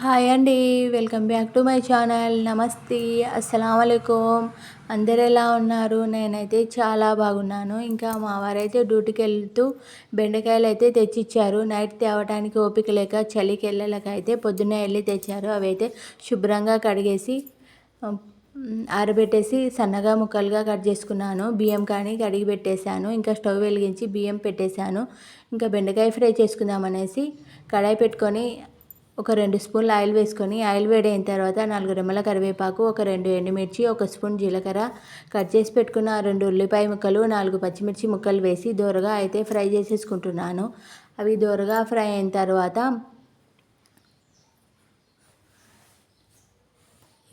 Hi అండి welcome back to my channel. నమస్తే అస్సలం అందరు ఎలా ఉన్నారు? నేనైతే చాలా బాగున్నాను. ఇంకా మా వారైతే డ్యూటీకి వెళ్తూ బెండకాయలు అయితే తెచ్చిచ్చారు. నైట్ తేవటానికి ఓపిక లేక చలికి అయితే పొద్దున్నే వెళ్ళి తెచ్చారు. అవి అయితే శుభ్రంగా కడిగేసి ఆరబెట్టేసి సన్నగా ముక్కలుగా కట్ చేసుకున్నాను. బియ్యం కానీ కడిగి పెట్టేశాను. ఇంకా స్టవ్ వెలిగించి బియ్యం పెట్టేశాను. ఇంకా బెండకాయ ఫ్రై చేసుకుందామనేసి కడాయి పెట్టుకొని ఒక రెండు స్పూన్లు ఆయిల్ వేసుకొని ఆయిల్ వేడైన తర్వాత నాలుగు రెమ్మల కరివేపాకు ఒక రెండు ఎండుమిర్చి ఒక స్పూన్ జీలకర్ర కట్ చేసి పెట్టుకున్న రెండు ఉల్లిపాయ ముక్కలు నాలుగు పచ్చిమిర్చి ముక్కలు వేసి దోరగా అయితే ఫ్రై చేసేసుకుంటున్నాను. అవి దోరగా ఫ్రై అయిన తర్వాత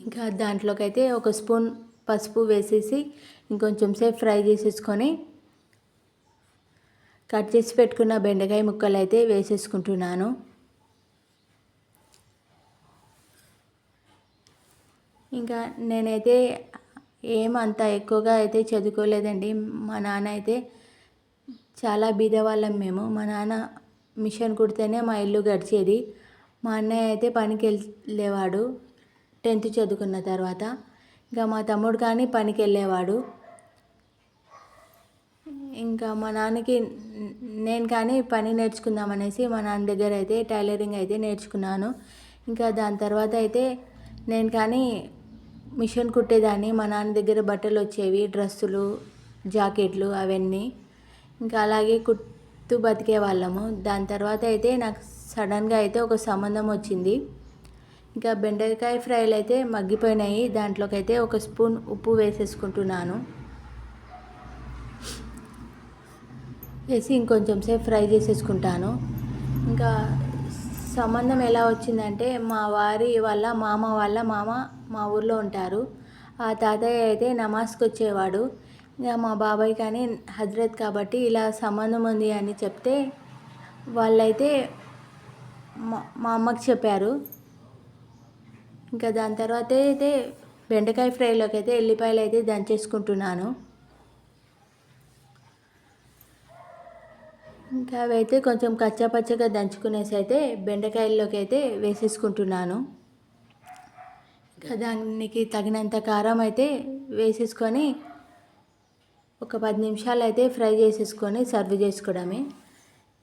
ఇంకా దాంట్లోకైతే ఒక స్పూన్ పసుపు వేసేసి ఇంకొంచెం సేపు ఫ్రై చేసేసుకొని కట్ చేసి పెట్టుకున్న బెండకాయ ముక్కలు అయితే వేసేసుకుంటున్నాను. ఇంకా నేనైతే ఏమంత ఎక్కువగా అయితే చదువుకోలేదండి. మా నాన్న అయితే చాలా బీదవాళ్ళం మేము. మా నాన్న మిషన్ కుడితేనే మా ఇల్లు గడిచేది. మా అన్నయ్య అయితే పనికి వెళ్ళేవాడు టెన్త్ చదువుకున్న తర్వాత. ఇంకా మా తమ్ముడు కానీ పనికి వెళ్ళేవాడు ఇంకా మా నాన్నకి నేను కానీ పని నేర్చుకుందామనేసి మా నాన్న దగ్గర అయితే టైలరింగ్ అయితే నేర్చుకున్నాను. ఇంకా దాని తర్వాత అయితే నేను కానీ మిషన్ కుట్టేదాన్ని. మా నాన్న దగ్గర బట్టలు వచ్చేవి డ్రెస్సులు జాకెట్లు అవన్నీ. ఇంకా అలాగే కుట్టు బతికే వాళ్ళము. దాని తర్వాత అయితే నాకు సడన్గా అయితే ఒక సంబంధం వచ్చింది. ఇంకా బెండకాయ ఫ్రైలు అయితే మగ్గిపోయినాయి. దాంట్లోకి అయితే ఒక స్పూన్ ఉప్పు వేసేసుకుంటున్నాను. వేసి ఇంకొంచెం సేపు ఫ్రై చేసేసుకుంటాను. ఇంకా సంబంధం ఎలా వచ్చిందంటే మా వారి వాళ్ళ మామ వాళ్ళ మామ మా ఊర్లో ఉంటారు. ఆ తాతయ్య అయితే నమాజ్కి వచ్చేవాడు ఇంకా మా బాబాయ్ కానీ హజరత్ కాబట్టి ఇలా సంబంధం ఉంది అని చెప్తే వాళ్ళైతే మా మా అమ్మకి చెప్పారు. ఇంకా దాని తర్వాత అయితే బెండకాయ ఫ్రైలోకి అయితే ఎల్లిపాయలు అయితే దంచేసుకుంటున్నాను. ఇంకా అవైతే కొంచెం కచ్చాపచ్చగా దంచుకునేసి అయితే బెండకాయల్లోకి అయితే వేసేసుకుంటున్నాను. దానికి తగినంత కారం అయితే వేసేసుకొని ఒక పది నిమిషాలు అయితే ఫ్రై చేసేసుకొని సర్వ్ చేసుకోవడమే.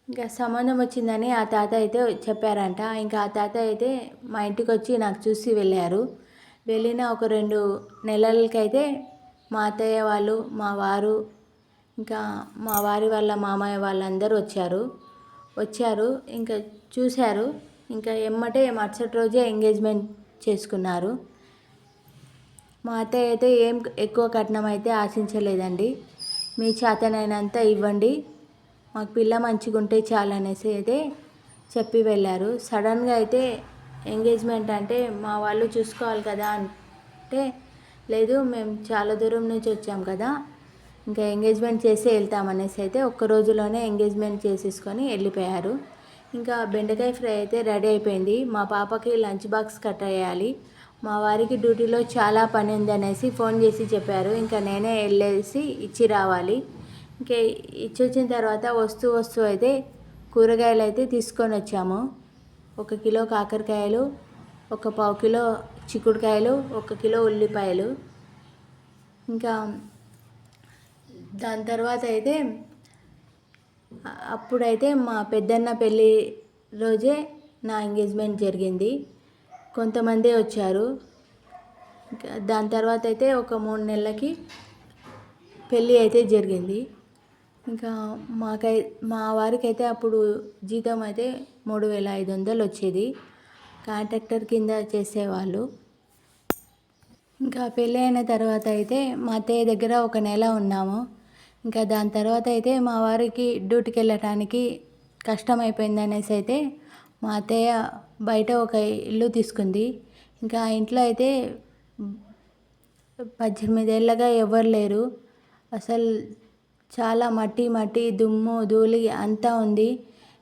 ఇంకా సంబంధం వచ్చిందని ఆ తాత అయితే చెప్పారంట. ఇంకా ఆ తాత అయితే మా ఇంటికి వచ్చి నాకు చూసి వెళ్ళారు. వెళ్ళిన ఒక రెండు నెలలకైతే మా అత్తయ్య వాళ్ళు మా వారు ఇంకా మా వారి వాళ్ళ మామయ్య వాళ్ళందరూ వచ్చారు. వచ్చారు ఇంకా చూశారు. ఇంకా ఎమ్మటే మరుసటి రోజే ఎంగేజ్మెంట్ చేసుకున్నారు. మా అత్తయ్య అయితే ఏం ఎక్కువ కట్నం అయితే ఆశించలేదండి. మీ చేతనైనంత ఇవ్వండి. మాకు పిల్ల మంచిగా ఉంటే చాలు అనేసి అయితే చెప్పి వెళ్ళారు. సడన్గా అయితే ఎంగేజ్మెంట్ అంటే మా వాళ్ళు చూసుకోవాలి కదా అంటే లేదు మేము చాలా దూరం నుంచి వచ్చాం కదా ఇంకా ఎంగేజ్మెంట్ చేసి వెళ్తామనేసి అయితే ఒక్క రోజులోనే ఎంగేజ్మెంట్ చేసేసుకొని వెళ్ళిపోయారు. ఇంకా బెండకాయ ఫ్రై అయితే రెడీ అయిపోయింది. మా పాపకి లంచ్ బాక్స్ కట్ అయ్యాలి. మా వారికి డ్యూటీలో చాలా పని ఉందనేసి ఫోన్ చేసి చెప్పారు. ఇంకా నేనే వెళ్ళేసి ఇచ్చి రావాలి. ఇంకా ఇచ్చి వచ్చిన తర్వాత వస్తూ వస్తూ అయితే కూరగాయలు అయితే తీసుకొని వచ్చాము. ఒక కిలో కాకరకాయలు ఒక పావు కిలో చిక్కుడుకాయలు ఒక కిలో ఉల్లిపాయలు. ఇంకా దాని తర్వాత అయితే అప్పుడైతే మా పెద్దన్న పెళ్ళి రోజే నా ఎంగేజ్మెంట్ జరిగింది. కొంతమందే వచ్చారు. దాని తర్వాత అయితే ఒక మూడు నెలలకి పెళ్ళి అయితే జరిగింది. ఇంకా మాకై మా వారికి అయితే అప్పుడు జీతం అయితే మూడు వేల ఐదు వందలు వచ్చేది. కాంట్రాక్టర్ కింద చేసేవాళ్ళు. ఇంకా పెళ్ళి అయిన తర్వాత అయితే మా అత్తయ్య దగ్గర ఒక నెల ఉన్నాము. ఇంకా దాని తర్వాత అయితే మా వారికి డ్యూటీకి వెళ్ళటానికి కష్టమైపోయింది అనేసి అయితే మా అత్తయ్య బయట ఒక ఇల్లు తీసుకుంది. ఇంకా ఆ ఇంట్లో అయితే పద్దెనిమిదేళ్ళగా ఎవరు లేరు. అసలు చాలా మట్టి మట్టి దుమ్ము ధూళి అంతా ఉంది.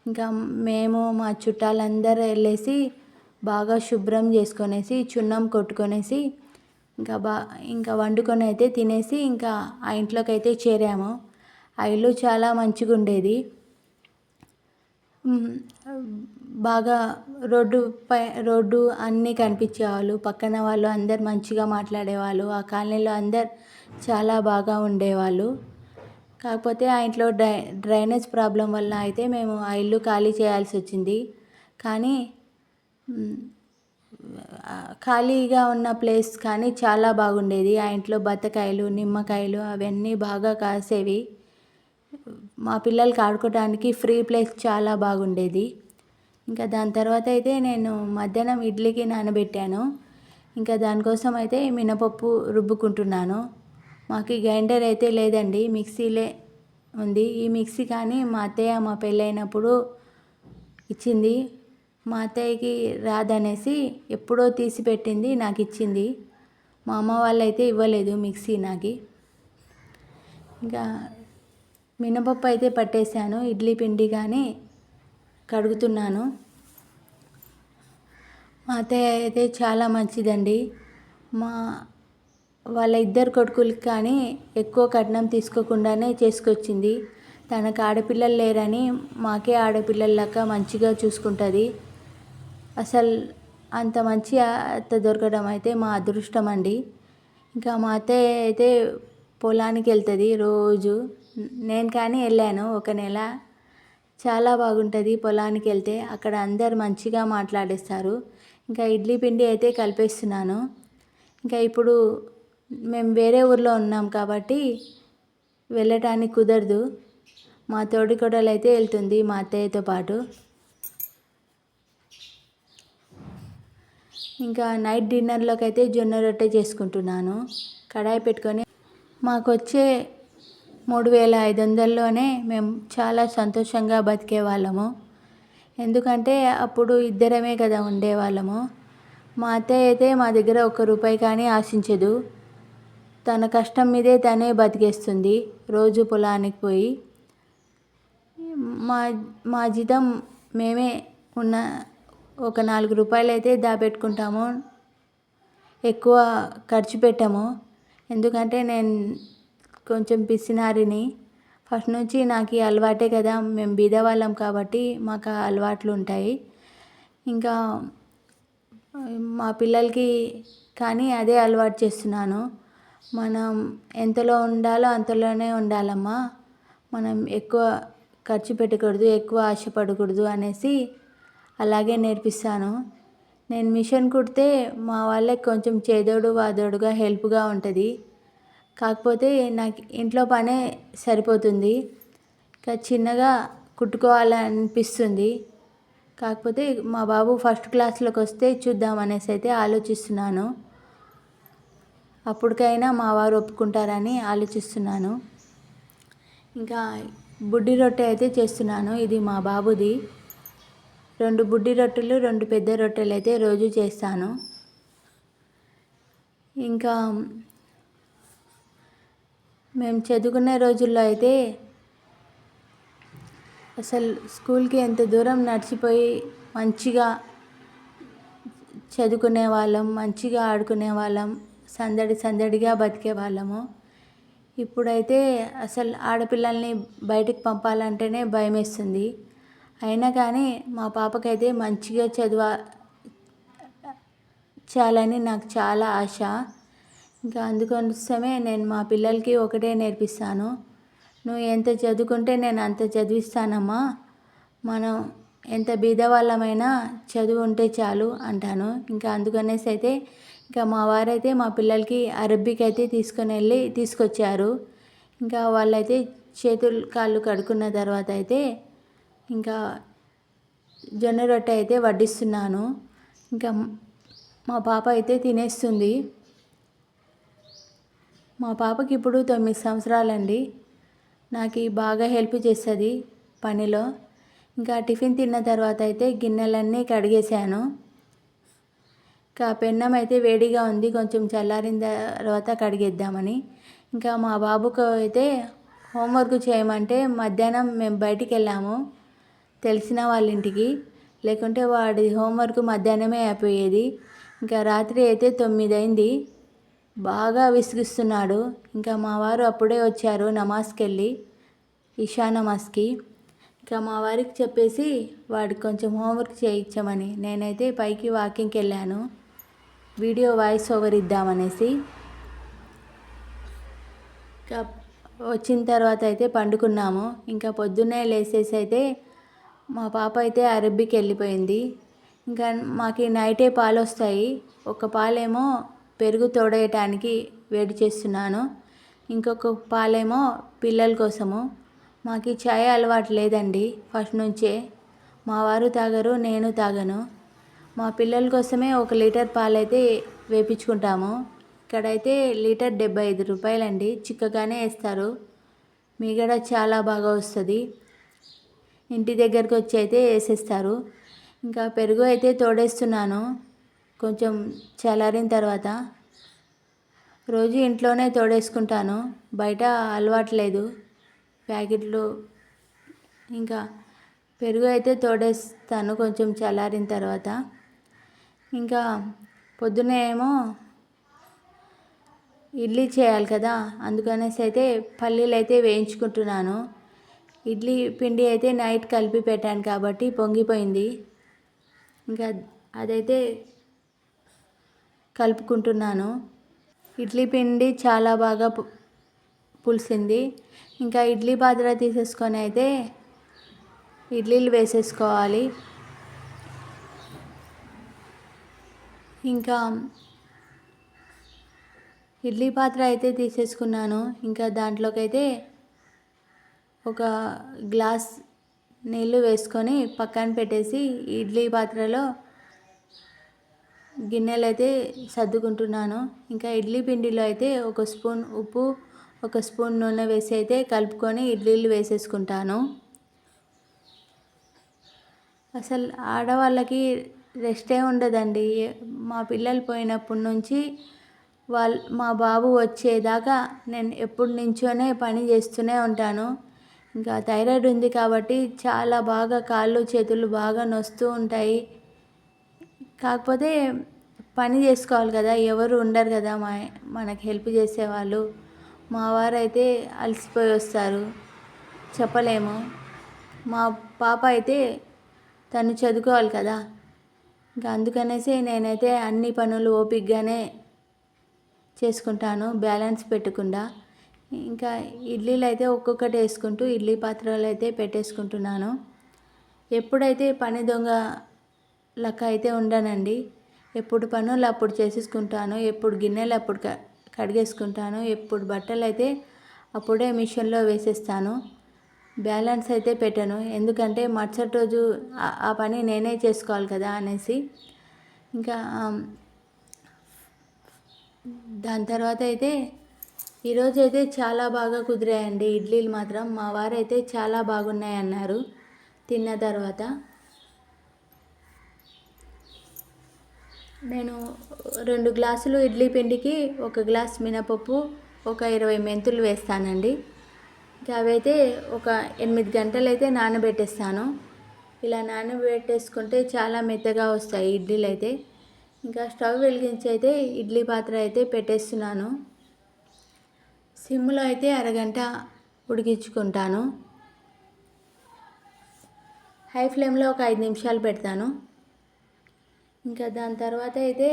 ఇంకా మేము మా చుట్టాలందరూ వెళ్ళేసి బాగా శుభ్రం చేసుకొనేసి చున్నం కొట్టుకొనేసి ఇంకా బా ఇంకా వండుకొని అయితే తినేసి ఇంకా ఆ ఇంట్లోకి అయితే చేరాము. ఆ ఇల్లు చాలా మంచిగా ఉండేది బాగా రోడ్డు పై రోడ్డు అన్నీ కనిపించేవాళ్ళు. పక్కన వాళ్ళు అందరు మంచిగా మాట్లాడేవాళ్ళు. ఆ కాలనీలో అందరు చాలా బాగా ఉండేవాళ్ళు. కాకపోతే ఆ ఇంట్లో డ్రై డ్రైనేజ్ ప్రాబ్లం వల్ల అయితే మేము ఆ ఇల్లు ఖాళీ చేయాల్సి వచ్చింది. కానీ ఖాళీగా ఉన్న ప్లేస్ కానీ చాలా బాగుండేది. ఆ ఇంట్లో బత్తకాయలు నిమ్మకాయలు అవన్నీ బాగా కాసేవి. మా పిల్లలకి ఆడుకోవడానికి ఫ్రీ ప్లేస్ చాలా బాగుండేది. ఇంకా దాని తర్వాత అయితే నేను మధ్యాహ్నం ఇడ్లీకి నానబెట్టాను. ఇంకా దానికోసం అయితే మినపప్పు రుబ్బుకుంటున్నాను. మాకు గ్రైండర్ అయితే లేదండి మిక్సీలే ఉంది. ఈ మిక్సీ కానీ మా అత్తయ్య మా పెళ్ళైనప్పుడు ఇచ్చింది. మా అత్తయ్యకి రాదనేసి ఎప్పుడో తీసి పెట్టింది నాకు ఇచ్చింది. మా అమ్మ వాళ్ళైతే ఇవ్వలేదు మిక్సీ నాకు. ఇంకా మినపప్పు అయితే పట్టేశాను ఇడ్లీ పిండి కానీ కడుగుతున్నాను. మా అత్తయ్య అయితే చాలా మంచిదండి. మా వాళ్ళ ఇద్దరు కొడుకులకి కానీ ఎక్కువ కట్నం తీసుకోకుండానే చేసుకొచ్చింది. తనకు ఆడపిల్లలు లేరని మాకే ఆడపిల్లలక మంచిగా చూసుకుంటుంది. అసలు అంత మంచి అత్త దొరకడం అయితే మా అదృష్టం అండి. ఇంకా మా అత్తయ్య అయితే పొలానికి వెళ్తుంది రోజు. నేను కానీ వెళ్ళాను ఒక నెల. చాలా బాగుంటుంది. పొలానికి వెళ్తే అక్కడ అందరు మంచిగా మాట్లాడేస్తారు. ఇంకా ఇడ్లీ పిండి అయితే కలిపేస్తున్నాను. ఇంకా ఇప్పుడు మేము వేరే ఊర్లో ఉన్నాం కాబట్టి వెళ్ళటానికి కుదరదు. మా తోడికోడలు అయితే వెళ్తుంది మా అత్తయ్యతో పాటు. ఇంకా నైట్ డిన్నర్లోకి అయితే జొన్న రొట్టె చేసుకుంటున్నాను. కడాయి పెట్టుకొని మాకు వచ్చే మూడు వేల ఐదు వందల్లోనే మేము చాలా సంతోషంగా బతికే వాళ్ళము ఎందుకంటే అప్పుడు ఇద్దరమే కదా ఉండేవాళ్ళము. మా అత్తయ్య అయితే మా దగ్గర ఒక్క రూపాయి కానీ ఆశించదు. తన కష్టం మీదే తనే బతికేస్తుంది రోజు పొలానికి పోయి. మా మా జీతం మేమే ఉన్న ఒక నాలుగు రూపాయలు అయితే దాపెట్టుకుంటాము. ఎక్కువ ఖర్చు పెట్టాము. ఎందుకంటే నేను కొంచెం పిసినారిని. ఫస్ట్ నుంచి నాకు ఈ అలవాటే కదా మేము బీదవాళ్ళం కాబట్టి మాకు ఆ అలవాట్లు ఉంటాయి. ఇంకా మా పిల్లలకి కానీ అదే అలవాటు చేస్తున్నాను. మనం ఎంతలో ఉండాలో అంతలోనే ఉండాలమ్మా. మనం ఎక్కువ ఖర్చు పెట్టకూడదు ఎక్కువ ఆశపడకూడదు అనేసి అలాగే నేర్పిస్తాను. నేను మిషన్ కుడితే మా వాళ్ళకి కొంచెం చేదోడు వాదోడుగా హెల్ప్గా ఉంటుంది. కాకపోతే నాకు ఇంట్లో పనే సరిపోతుంది. ఇంకా చిన్నగా కుట్టుకోవాలనిపిస్తుంది. కాకపోతే మా బాబు ఫస్ట్ క్లాస్లోకి వస్తే చూద్దాం అనేసి అయితే ఆలోచిస్తున్నాను. అప్పటికైనా మా వారు ఒప్పుకుంటారని ఆలోచిస్తున్నాను. ఇంకా బుడ్డి రొట్టె అయితే చేస్తున్నాను. ఇది మా బాబుది. రెండు బుడ్డి రొట్టెలు రెండు పెద్ద రొట్టెలు అయితే రోజు చేస్తాను. ఇంకా మేము చదువుకునే రోజుల్లో అయితే అసలు స్కూల్కి ఎంత దూరం నడిచిపోయి మంచిగా చదువుకునే వాళ్ళం మంచిగా ఆడుకునే వాళ్ళం సందడి సందడిగా బతికే వాళ్ళము. ఇప్పుడైతే అసలు ఆడపిల్లల్ని బయటికి పంపాలంటేనే భయం వేస్తుంది అయినా కానీ మా పాపకైతే మంచిగా చదువ చాలని నాకు చాలా ఆశ. ఇంకా అందుకోసమే నేను మా పిల్లలకి ఒకటే నేర్పిస్తాను. నువ్వు ఎంత చదువుకుంటే నేను అంత చదివిస్తానమ్మా. మనం ఎంత బీదవాళ్ళమైనా చదువు ఉంటే చాలు అంటాను. ఇంకా అందుకనేసి అయితే ఇంకా మా వారైతే మా పిల్లలకి అరబ్బీకి అయితే తీసుకొని వెళ్ళి తీసుకొచ్చారు. ఇంకా వాళ్ళైతే చేతులు కాళ్ళు కడుక్కున్న తర్వాత అయితే ఇంకా జొన్న రొట్టె అయితే వడ్డిస్తున్నాను. ఇంకా మా పాప అయితే తినేస్తుంది. మా పాపకి ఇప్పుడు తొమ్మిది సంవత్సరాలండి. నాకు బాగా హెల్ప్ చేస్తుంది పనిలో. ఇంకా టిఫిన్ తిన్న తర్వాత అయితే గిన్నెలన్నీ కడిగేశాను. ఇంకా పెన్నం అయితే వేడిగా ఉంది కొంచెం చల్లారిన తర్వాత కడిగేద్దామని. ఇంకా మా బాబుకు అయితే హోంవర్క్ చేయమంటే మధ్యాహ్నం మేము బయటికి వెళ్ళాము తెలిసిన వాళ్ళ ఇంటికి లేకుంటే వాడి హోంవర్క్ మధ్యాహ్నమే అయిపోయేది. ఇంకా రాత్రి అయితే తొమ్మిది అయింది బాగా విసిగిస్తున్నాడు. ఇంకా మా వారు అప్పుడే వచ్చారు నమాజ్కి వెళ్ళి ఇషా నమాజ్కి. ఇంకా మా వారికి చెప్పేసి వాడికి కొంచెం హోంవర్క్ చేయించమని నేనైతే పైకి వాకింగ్కి వెళ్ళాను. వీడియో వాయిస్ ఓవర్ ఇద్దామనేసి. ఇంకా వచ్చిన తర్వాత అయితే పండుకున్నాము. ఇంకా పొద్దున్నే లేసేసి అయితే మా పాప అయితే అరబ్బీకి వెళ్ళిపోయింది. ఇంకా మాకు నైటే పాలు వస్తాయి ఒక పాలేమో పెరుగు తోడేయటానికి వేడి చేస్తున్నాను. ఇంకొక పాలేమో పిల్లల కోసము. మాకు చాయ్ అలవాటు లేదండి. ఫస్ట్ నుంచే. మా వారు తాగరు నేను తాగను. మా పిల్లల కోసమే ఒక లీటర్ పాలైతే వేపించుకుంటాము. ఇక్కడైతే లీటర్ డెబ్బై ఐదు రూపాయలండి. చిక్కగానే వేస్తారు. మీగడ చాలా బాగా వస్తుంది. ఇంటి దగ్గరకు వచ్చి అయితే వేసేస్తారు. ఇంకా పెరుగు అయితే తోడేస్తున్నాను. కొంచెం చల్లారిన తర్వాత రోజు ఇంట్లోనే తోడేసుకుంటాను. బయట అలవాటు లేదు. ప్యాకెట్లు ఇంకా పెరుగు అయితే తోడేస్తాను కొంచెం చల్లారిన తర్వాత. ఇంకా పొద్దునే ఏమో ఇడ్లీ చేయాలి కదా అందుకనేసి అయితే పల్లీలు అయితే వేయించుకుంటున్నాను. ఇడ్లీ పిండి అయితే నైట్ కలిపి పెట్టాను కాబట్టి పొంగిపోయింది. ఇంకా అదైతే కలుపుకుంటున్నాను. ఇడ్లీ పిండి చాలా బాగా పులిసింది. ఇంకా ఇడ్లీ పాత్ర తీసేసుకొని అయితే ఇడ్లీలు వేసేసుకోవాలి. ఇంకా ఇడ్లీ పాత్ర అయితే తీసేసుకున్నాను. ఇంకా దాంట్లోకి అయితే ఒక గ్లాస్ నీళ్ళు వేసుకొని పక్కన పెట్టేసి ఇడ్లీ పాత్రలో గిన్నెలు అయితే సర్దుకుంటున్నాను. ఇంకా ఇడ్లీ పిండిలో అయితే ఒక స్పూన్ ఉప్పు ఒక స్పూన్ నూనె వేసి అయితే కలుపుకొని ఇడ్లీలు వేసేసుకుంటాను. అసలు ఆడవాళ్ళకి రెస్టే ఉండదండి. మా పిల్లలు పోయినప్పటి నుంచి వాళ్ళ మా బాబు వచ్చేదాకా నేను ఎప్పుడు నుంచోనే పని చేస్తూనే ఉంటాను. ఇంకా థైరాయిడ్ ఉంది కాబట్టి చాలా బాగా కాళ్ళు చేతులు బాగా నొస్తూ ఉంటాయి. కాకపోతే పని చేసుకోవాలి కదా ఎవరు ఉండరు కదా మా మనకి హెల్ప్ చేసేవాళ్ళు. మా వారైతే అలసిపోయి వస్తారు. చెప్పలేము. మా పాప అయితే తను చదువుకోవాలి కదా. ఇంకా అందుకనేసి నేనైతే అన్ని పనులు ఓపిగ్గానే చేసుకుంటాను బ్యాలెన్స్ పెట్టకుండా. ఇంకా ఇడ్లీలు అయితే ఒక్కొక్కటి వేసుకుంటూ ఇడ్లీ పాత్రలు అయితే పెట్టేసుకుంటున్నాను. ఎప్పుడైతే పని దొంగ లెక్క అయితే ఉండనండి. ఎప్పుడు పనులు అప్పుడు చేసేసుకుంటాను. ఎప్పుడు గిన్నెలు అప్పుడు కడిగేసుకుంటాను. ఎప్పుడు బట్టలు అయితే అప్పుడే మిషన్లో వేసేస్తాను. బ్యాలెన్స్ అయితే పెట్టను. ఎందుకంటే మరుసటి రోజు ఆ పని నేనే చేసుకోవాలి కదా అనేసి. ఇంకా దాని తర్వాత అయితే ఈరోజు అయితే చాలా బాగా కుదిరాయండి. ఇడ్లీలు మాత్రం మా వారైతే చాలా బాగున్నాయి అన్నారు తిన్న తర్వాత. నేను రెండు గ్లాసులు ఇడ్లీ పిండికి ఒక గ్లాస్ మినపప్పు ఒక ఇరవై మెంతులు వేస్తానండి. ఇంకా అవైతే ఒక ఎనిమిది గంటలు అయితే నానబెట్టేస్తాను. ఇలా నానబెట్టేసుకుంటే చాలా మెత్తగా వస్తాయి ఇడ్లీలు అయితే ఇంకా స్టవ్ వెలిగించి అయితే ఇడ్లీ పాత్ర అయితే పెట్టేస్తున్నాను. సిమ్లో అయితే అరగంట ఉడికించుకుంటాను. హై ఫ్లేమ్లో ఒక ఐదు నిమిషాలు పెడతాను. ఇంకా దాని తర్వాత అయితే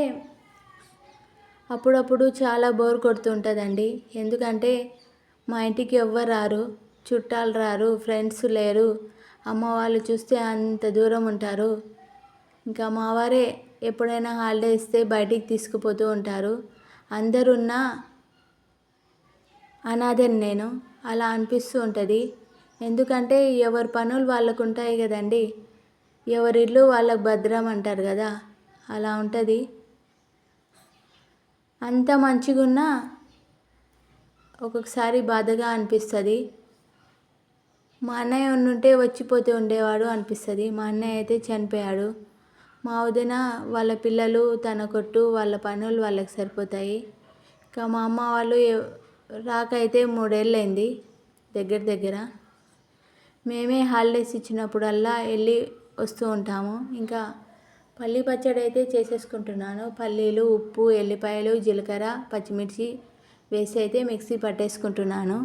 అప్పుడప్పుడు చాలా బోర్ కొడుతుంటుందండి. ఎందుకంటే మా ఇంటికి ఎవ్వరు రారు చుట్టాలు రారు ఫ్రెండ్స్ లేరు. అమ్మ వాళ్ళు చూస్తే అంత దూరం ఉంటారు. ఇంకా మా వారే ఎప్పుడైనా హాలిడే ఇస్తే బయటికి తీసుకుపోతూ ఉంటారు. అందరున్నా అనాథని నేను. అలా అనిపిస్తూ ఉంటుంది. ఎందుకంటే ఎవరి పనులు వాళ్ళకు ఉంటాయి కదండి. ఎవరి ఇల్లు వాళ్ళకు భద్రం అంటారు కదా. అలా ఉంటుంది. అంత మంచిగా ఉన్నా ఒక్కొక్కసారి బాధగా అనిపిస్తుంది. మా అన్నయ్య ఉండుంటే వచ్చిపోతే ఉండేవాడు అనిపిస్తుంది. మా అన్నయ్య అయితే చనిపోయాడు. మా వదిన వాళ్ళ పిల్లలు తన కొట్టు వాళ్ళ పనులు వాళ్ళకి సరిపోతాయి. ఇంకా మా అమ్మ వాళ్ళు రాకైతే మూడేళ్ళైంది దగ్గర దగ్గర. మేమే హాలిడేస్ ఇచ్చినప్పుడల్లా వెళ్ళి వస్తూ ఉంటాము. ఇంకా పల్లీ పచ్చడి అయితే చేసేసుకుంటున్నాను. పల్లీలు ఉప్పు ఎల్లిపాయలు జీలకర్ర పచ్చిమిర్చి వేసి అయితే మిక్సీ పట్టేసుకుంటున్నాను.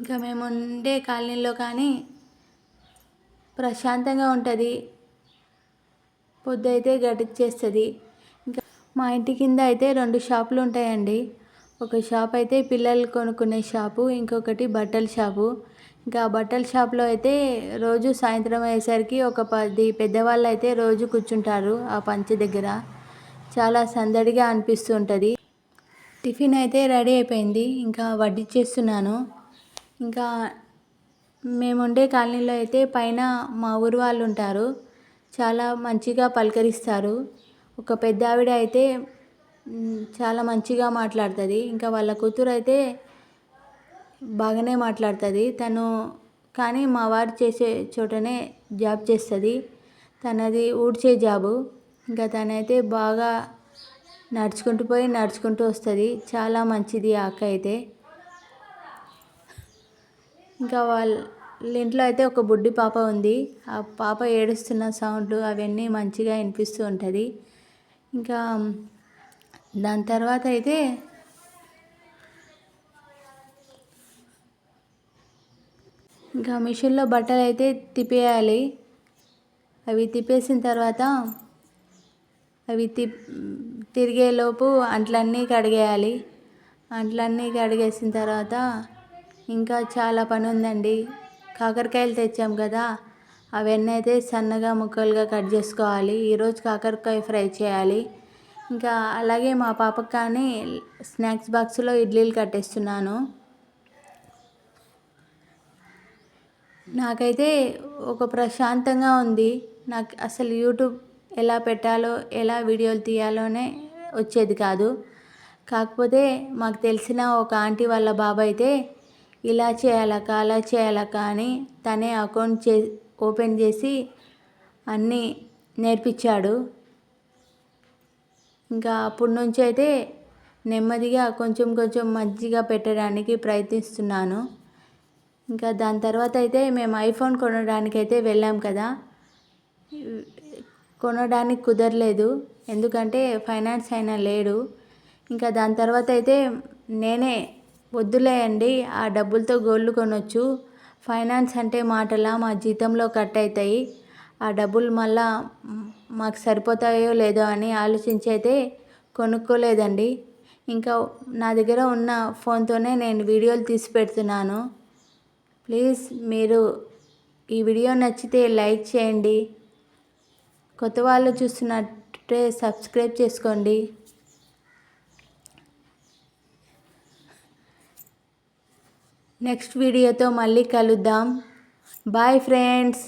ఇంకా మేము ఉండే కాలనీలో కానీ ప్రశాంతంగా ఉంటుంది. పొద్దు అయితే గడిచేస్తుంది ఇంకా మా ఇంటి కింద అయితే రెండు షాపులు ఉంటాయండి. ఒక షాప్ అయితే పిల్లలు కొనుక్కునే షాపు ఇంకొకటి బట్టల షాపు. ఇంకా బట్టల షాప్లో అయితే రోజు సాయంత్రం అయ్యేసరికి ఒక పది పెద్దవాళ్ళు అయితే రోజు కూర్చుంటారు ఆ పంచ దగ్గర. చాలా సందడిగా అనిపిస్తూ ఉంటుంది టిఫిన్ అయితే రెడీ అయిపోయింది. ఇంకా వడ్డీ చేస్తున్నాను. ఇంకా మేము ఉండే కాలనీలో అయితే పైన మా ఊరు వాళ్ళు ఉంటారు. చాలా మంచిగా పలకరిస్తారు. ఒక పెద్ద ఆవిడ అయితే చాలా మంచిగా మాట్లాడుతుంది. ఇంకా వాళ్ళ కూతురు అయితే బాగానే మాట్లాడుతుంది. తను కానీ మా వారు చేసే చోటనే జాబ్ చేస్తుంది. తనది ఊడ్చే జాబు. ఇంకా తనైతే బాగా నడుచుకుంటూ పోయి నడుచుకుంటూ వస్తుంది. చాలా మంచిది ఆ అక్క అయితే. ఇంకా వాళ్ళ ఇంట్లో అయితే ఒక బుడ్డి పాప ఉంది. ఆ పాప ఏడుస్తున్న సౌండ్ అవన్నీ మంచిగా వినిపిస్తూ ఉంటుంది. ఇంకా దాని తర్వాత అయితే ఇంకా మిషన్లో బట్టలు అయితే తిప్పేయాలి. అవి తిప్పేసిన తర్వాత అవి తి తిరిగేలోపు అంట్లన్నీ కడిగేయాలి. అంట్లన్నీ కడిగేసిన తర్వాత ఇంకా చాలా పని ఉందండి. కాకరకాయలు తెచ్చాం కదా అవన్నీ అయితే సన్నగా ముక్కలుగా కట్ చేసుకోవాలి. ఈరోజు కాకరకాయ ఫ్రై చేయాలి. ఇంకా అలాగే మా పాపకు కానీ స్నాక్స్ బాక్స్లో ఇడ్లీలు కట్టేస్తున్నాను. నాకైతే ఒక ప్రశాంతంగా ఉంది. నాకు అసలు యూట్యూబ్ ఎలా పెట్టాలో ఎలా వీడియోలు తీయాలోనే వచ్చేది కాదు. కాకపోతే మాకు తెలిసిన ఒక ఆంటీ వాళ్ళ బాబు అయితే ఇలా చేయాలక అలా చేయాలక అని తనే అకౌంట్ చే ఓపెన్ చేసి అన్నీ నేర్పించాడు. ఇంకా అప్పటి నుంచి అయితే నెమ్మదిగా కొంచెం కొంచెం మంచిగా పెట్టడానికి ప్రయత్నిస్తున్నాను. ఇంకా దాని తర్వాత అయితే మేము ఐఫోన్ కొనడానికి అయితే వెళ్ళాం కదా. కొనడానికి కుదరలేదు. ఎందుకంటే ఫైనాన్స్ అయినా లేడు. ఇంకా దాని తర్వాత అయితే నేనే వద్దులేయండి ఆ డబ్బులతో గోల్డ్ కొనొచ్చు. ఫైనాన్స్ అంటే మాటలా మా జీతంలో కట్ అవుతాయి ఆ డబ్బులు మళ్ళా మాకు సరిపోతాయో లేదో అని ఆలోచించి అయితే కొనుక్కోలేదండి. ఇంకా నా దగ్గర ఉన్న ఫోన్తోనే నేను వీడియోలు తీసి పెడుతున్నాను. ప్లీజ్ మీరు ఈ వీడియో నచ్చితే లైక్ చేయండి. కొత్త వాళ్ళు చూస్తున్నట్టే సబ్స్క్రైబ్ చేసుకోండి. నెక్స్ట్ వీడియోతో మళ్ళీ కలుద్దాం. Bye friends